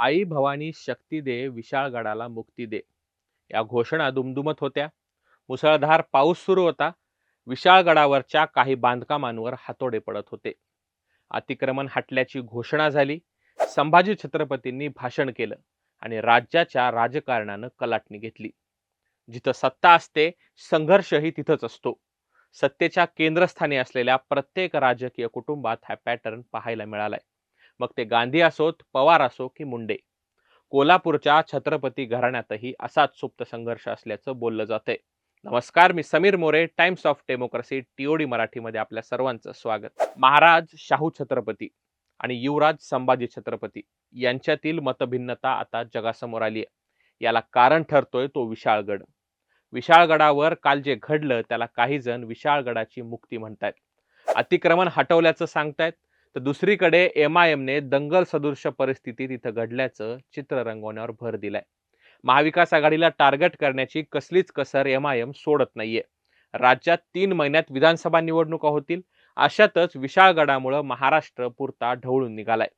आई भवानी शक्ती दे विशाळगडाला मुक्ती दे. या घोषणा दुमदुमत होत्या. मुसळधार पाऊस सुरू होता. विशाळगडावरच्या काही बांधकामांवर हातोडे पडत होते. अतिक्रमण हटल्याची घोषणा झाली. संभाजी छत्रपतींनी भाषण केलं आणि राज्याच्या राजकारणानं कलाटणी घेतली. जिथं सत्ता असते संघर्षही तिथंच असतो. सत्तेच्या केंद्रस्थानी असलेल्या प्रत्येक राजकीय कुटुंबात हा पॅटर्न पाहायला मिळालाय. मग ते गांधी असोत पवार असो की मुंडे. कोल्हापूरच्या छत्रपती घराण्यातही असाच सुप्त संघर्ष असल्याचं बोललं जातंय. नमस्कार मी Sameer More Times of Democracy TOD मराठीमध्ये आपल्या सर्वांचं स्वागत. महाराज शाहू छत्रपती आणि युवराज संभाजी छत्रपती यांच्यातील मतभिन्नता आता जगासमोर आली आहे याला कारण ठरतोय तो विशाळगड. विशाळगडावर काल जे घडलं त्याला काही जण विशाळगडाची मुक्ती म्हणतायत. अतिक्रमण हटवल्याचं सांगतायत. तर दुसरीकडे एम आय एमने दंगल सदृश परिस्थिती तिथं घडल्याचं चित्र रंगवण्यावर भर दिलाय. महाविकास आघाडीला टार्गेट करण्याची कसलीच कसर एम आय एम सोडत नाहीये. राज्यात तीन महिन्यात विधानसभा निवडणुका होतील. अशातच विशाळगडामुळं महाराष्ट्र पुरता ढवळून निघालाय.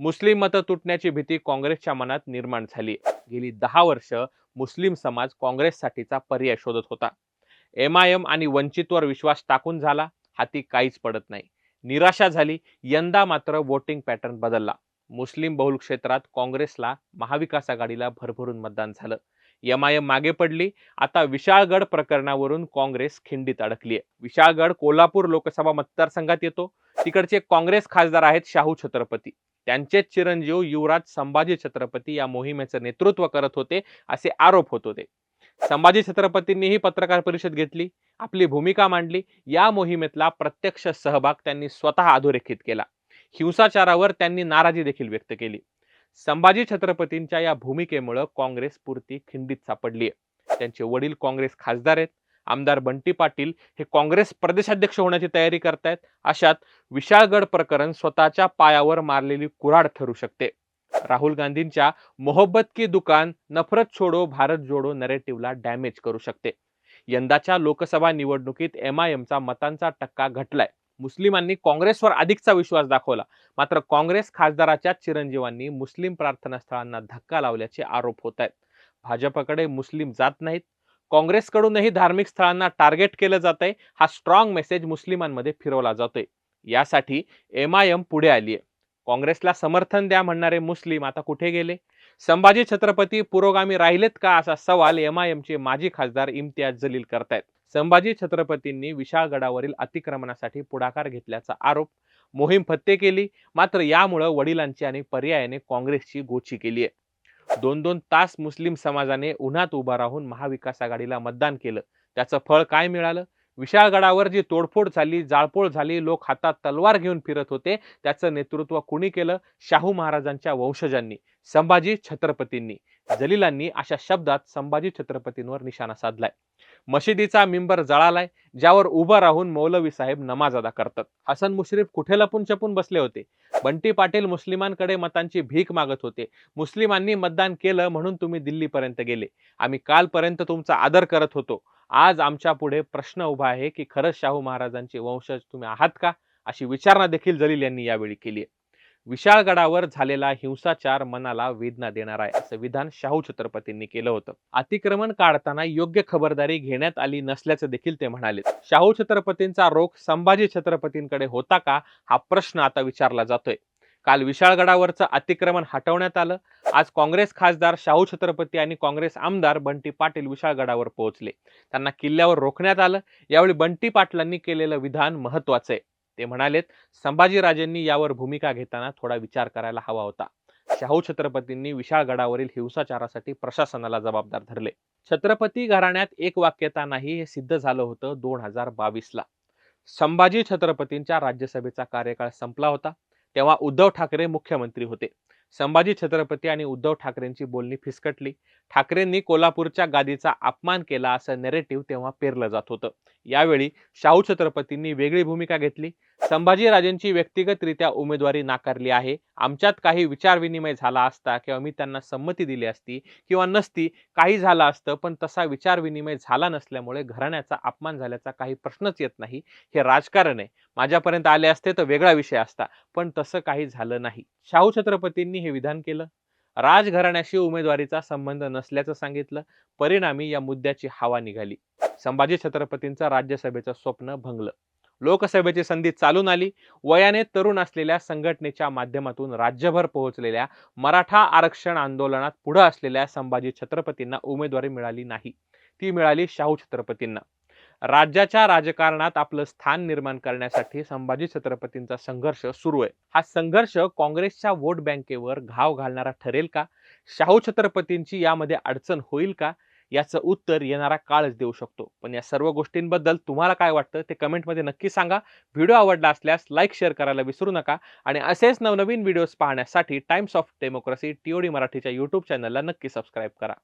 मुस्लिम मतं तुटण्याची भीती काँग्रेसच्या मनात निर्माण झाली गेली दहा वर्ष मुस्लिम समाज काँग्रेससाठीचा पर्याय शोधत होता. एम आय एम आणि वंचितवर विश्वास टाकून झाला हाती काहीच पडत नाही. निराशा झाली. यंदा मात्र वोटिंग पॅटर्न बदलला. मुस्लिम बहुल क्षेत्रात काँग्रेसला महाविकास आघाडीला भरभरून मतदान झालं. एम आय एम मागे पडली. आता विशाळगड प्रकरणावरून काँग्रेस खिंडीत अडकली आहे विशाळगड कोल्हापूर लोकसभा मतदारसंघात येतो. तिकडचे काँग्रेस खासदार आहेत शाहू छत्रपती. त्यांचेच चिरंजीव युवराज संभाजी छत्रपती या मोहिमेचं नेतृत्व करत होते असे आरोप होत होते. संभाजी छत्रपतींनीही पत्रकार परिषद घेतली आपली भूमिका मांडली. या मोहिमेतला प्रत्यक्ष सहभाग त्यांनी स्वतः अधोरेखित केला. हिंसाचारावर त्यांनी नाराजी देखील व्यक्त केली. संभाजी छत्रपतींच्या या भूमिकेमुळं काँग्रेस पुरती खिंडीत सापडली आहे त्यांचे वडील काँग्रेस खासदार आहेत. आमदार बंटी पाटील हे काँग्रेस प्रदेशाध्यक्ष होण्याची तयारी करतायत. अशात विशाळगड प्रकरण स्वतःच्या पायावर मारलेली कुऱ्हाड ठरू शकते. राहुल गांधींच्या मोहब्बत की दुकान नफरत छोडो भारत जोडो नरेटिव्हला डॅमेज करू शकते. यंदाच्या लोकसभा निवडणुकीत एम आय एमचा मतांचा टक्का घटलाय. मुस्लिमांनी काँग्रेसवर अधिकचा विश्वास दाखवला. मात्र काँग्रेस खासदाराच्या चिरंजीवांनी मुस्लिम प्रार्थनास्थळांना धक्का लावल्याचे आरोप होत आहेत भाजपकडे मुस्लिम जात नाहीत. काँग्रेसकडूनही धार्मिक स्थळांना टार्गेट केलं जात आहे हा स्ट्रॉंग मेसेज मुस्लिमांमध्ये फिरवला जातोय. यासाठी एम आय एम पुढे आली आहे काँग्रेसला समर्थन द्या म्हणणारे मुस्लिम आता कुठे गेले? संभाजी छत्रपती पुरोगामी राहिलेत का असा सवाल एम आय एमचे माजी खासदार इम्तियाज जलील करतायत. संभाजी छत्रपतींनी विशाळगडावरील अतिक्रमणासाठी पुढाकार घेतल्याचा आरोप मोहीम फत्ते केली मात्र यामुळं वडिलांची आणि पर्यायाने काँग्रेसची गोची केली आहे दोन दोन तास मुस्लिम समाजाने उन्हात उभा राहून महाविकास आघाडीला मतदान केलं. त्याचं फळ काय मिळालं? विशाळगडावर जी तोडफोड झाली जाळपोळ झाली लोक हातात तलवार घेऊन फिरत होते त्याचं नेतृत्व कुणी केलं? शाहू महाराजांच्या वंशजांनी संभाजी छत्रपतींनी. जलीलांनी अशा शब्दात संभाजी छत्रपतींवर निशाणा साधलाय. मशिदीचा मिंबर जळालाय ज्यावर उभं राहून मौलवी साहेब नमाज अदा करतात. हसन मुश्रीफ कुठे लपून छपून बसले होते? बंटी पाटील मुस्लिमांकडे मतांची भीक मागत होते. मुस्लिमांनी मतदान केलं म्हणून तुम्ही दिल्लीपर्यंत गेले. आम्ही कालपर्यंत तुमचा आदर करत होतो. आज आमच्या पुढे प्रश्न उभा आहे की खरंच शाहू महाराजांचे वंशज तुम्ही आहात का? अशी विचारणा देखील जलील यांनी यावेळी केली आहे. विशाळगडावर झालेला हिंसाचार मनाला वेदना देणार आहे असं विधान शाहू छत्रपतींनी केलं होतं. अतिक्रमण काढताना योग्य खबरदारी घेण्यात आली नसल्याचं देखील ते म्हणाले. शाहू छत्रपतींचा रोख संभाजी छत्रपतींकडे होता का? हा प्रश्न आता विचारला जातोय. काल विशाळगडावरचं अतिक्रमण हटवण्यात आलं. आज काँग्रेस खासदार शाहू छत्रपती आणि काँग्रेस आमदार बंटी पाटील विशाळगडावर पोहोचले. त्यांना किल्ल्यावर रोखण्यात आलं. यावेळी बंटी पाटलांनी केलेलं विधान महत्वाचं आहे. ते म्हणालेत संभाजीराजेंनी यावर भूमिका घेताना थोडा विचार करायला हवा होता. शाहू छत्रपतींनी विशाळगडावरील हिंसाचारासाठी प्रशासनाला जबाबदार धरले. छत्रपती घराण्यात एक वाक्यता नाही हे सिद्ध झालं होतं दोन हजार बावीसला. संभाजी छत्रपतींच्या राज्यसभेचा कार्यकाळ संपला होता. तेव्हा उद्धव ठाकरे मुख्यमंत्री होते. संभाजी छत्रपती आणि उद्धव ठाकरेंची बोलणी फिसकटली. ठाकरेंनी कोल्हापूरच्या गादीचा अपमान केला असं नेरेटिव्ह तेव्हा पेरलं जात होतं. यावेळी शाहू छत्रपतींनी वेगळी भूमिका घेतली. संभाजीराजेंची व्यक्तिगतरित्या उमेदवारी नाकारली आहे. आमच्यात काही विचारविनिमय झाला असता किंवा मी त्यांना संमती दिली असती किंवा नसती काही झालं असतं पण तसा विचारविनिमय झाला नसल्यामुळे घराण्याचा अपमान झाल्याचा काही प्रश्नच येत नाही. हे राजकारण आहे. माझ्यापर्यंत आले असते तर वेगळा विषय असता. पण तसं काही झालं नाही. शाहू छत्रपतींनी हे विधान केलं. राजघराण्याशी उमेदवारीचा संबंध नसल्याचं सांगितलं. परिणामी या मुद्द्याची हवा निघाली. संभाजी छत्रपतींचं राज्यसभेचं स्वप्न भंगलं. लोकसभेची संधी चालून आली. वयाने तरुण असलेल्या संघटनेच्या माध्यमातून राज्यभर पोहोचलेल्या मराठा आरक्षण आंदोलनात पुढं असलेल्या संभाजी छत्रपतींना उमेदवारी मिळाली नाही. ती मिळाली शाहू छत्रपतींना. राज्याच्या राजकारणात आपलं स्थान निर्माण करण्यासाठी संभाजी छत्रपतींचा संघर्ष सुरू आहे. हा संघर्ष काँग्रेसच्या वोट बँकेवर घाव घालणारा ठरेल का? शाहू छत्रपतींची यामध्ये अडचण होईल का? याचं उत्तर येणारा काळच देऊ शकतो. पण या सर्व गोष्टींबद्दल तुम्हाला काय वाटतं ते कमेंटमध्ये नक्की सांगा. व्हिडिओ आवडला असल्यास लाईक शेअर करायला विसरू नका. आणि असेच नवनवीन व्हिडिओज पाहण्यासाठी टाइम्स ऑफ डेमोक्रेसी टीओडी मराठीच्या यूट्यूब चॅनलला नक्की सबस्क्राईब करा.